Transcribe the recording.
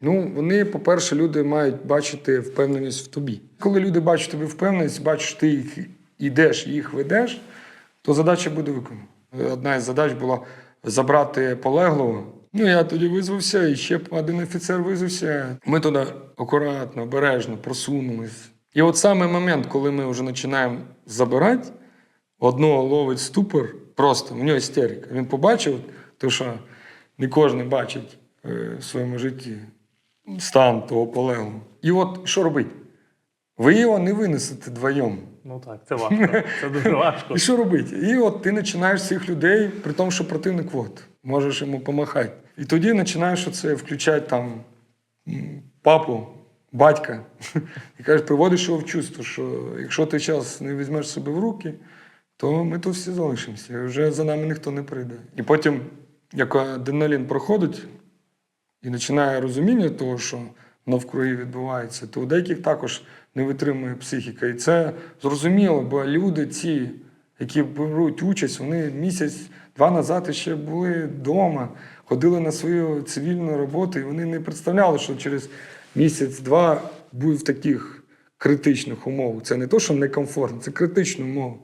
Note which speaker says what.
Speaker 1: Ну, вони, по-перше, люди мають бачити впевненість в тобі. Коли люди бачать тобі впевненість, бачиш, ти їх йдеш, їх ведеш, то задача буде виконана. Одна із задач була забрати полеглого. Ну, я тоді визвався, і ще один офіцер визвався. Ми туди акуратно, обережно просунулись. І от саме момент, коли ми вже починаємо забирати, одного ловить ступор, просто в нього істерика. Він побачив, то що не кожен бачить е, в своєму житті стан того полеглого. І от що робити? Ви його не винесете вдвоєм.
Speaker 2: Ну так, це важко. Це дуже важко.
Speaker 1: І що робити? І от ти починаєш цих людей, при тому, що противник вот, можеш йому помахати. І тоді починаєш оце включати там папу, батька. І кажеш, приводиш його в чувство, що якщо ти зараз не візьмеш себе в руки, то ми тут всі залишимося. І вже за нами ніхто не прийде. І потім, як адреналін проходить, і починає розуміння того, що навкруги відбувається, то у деяких також не витримує психіка. І це зрозуміло, бо люди, ці, які беруть участь, вони місяць-два назад ще були вдома, ходили на свою цивільну роботу, і вони не представляли, що через місяць-два будуть в таких критичних умовах. Це не то, що некомфортно, це критичні умови.